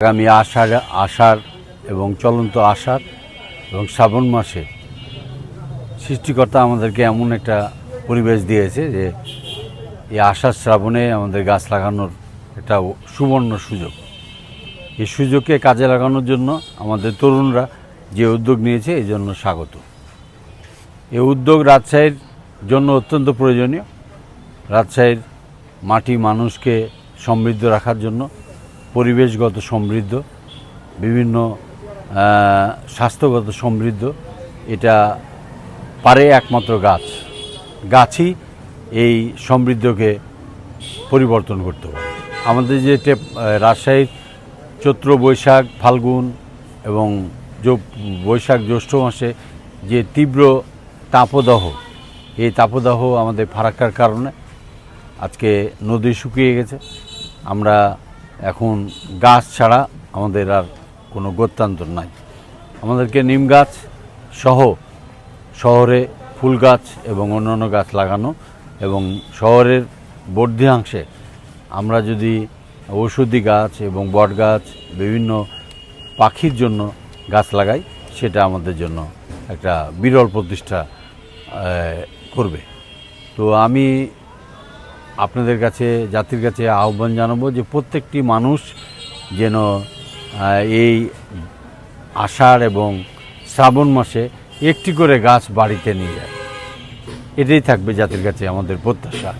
আগামী আষাঢ় আষাঢ় এবং চলন্ত আষাঢ় এবং শ্রাবণ মাসে সৃষ্টিকর্তা আমাদেরকে এমন একটা পরিবেশ দিয়েছে যে এই আষাঢ় শ্রাবণে আমাদের গাছ লাগানোর একটা সুবর্ণ সুযোগ। এই সুযোগকে কাজে লাগানোর জন্য আমাদের তরুণরা যে উদ্যোগ নিয়েছে, এই জন্য স্বাগত। এই উদ্যোগ রাজশাহীর জন্য অত্যন্ত প্রয়োজনীয়। রাজশাহীর মাটি মানুষকে সমৃদ্ধ রাখার জন্য পরিবেশগত সমৃদ্ধ, বিভিন্ন স্বাস্থ্যগত সমৃদ্ধ, এটা পারে একমাত্র গাছ। গাছই এই সমৃদ্ধকে পরিবর্তন করতে পারে। আমাদের যে টেপ রাজশাহীর চৈত্র বৈশাখ, ফাল্গুন এবং বৈশাখ জ্যৈষ্ঠ মাসে যে তীব্র তাপদাহ, এই তাপদাহ আমাদের ফারাক্কার কারণে আজকে নদী শুকিয়ে গেছে। আমরা এখন গাছ ছাড়া আমাদের আর কোনো গত্যান্তর নাই। আমাদেরকে নিম গাছ সহ শহরে ফুল গাছ এবং অন্যান্য গাছ লাগানো এবং শহরের বর্ধিয়াংশে আমরা যদি ঔষধি গাছ এবং বট গাছ, বিভিন্ন পাখির জন্য গাছ লাগাই, সেটা আমাদের জন্য একটা বিরল প্রতিষ্ঠা করবে। তো আমি আপনাদের কাছে, জাতির কাছে আহ্বান জানাব যে প্রত্যেকটি মানুষ যেন এই আষাঢ় এবং শ্রাবণ মাসে একটি করে গাছ বাড়িতে নিয়ে যায়। এটাই থাকবে জাতির কাছে আমাদের প্রত্যাশা।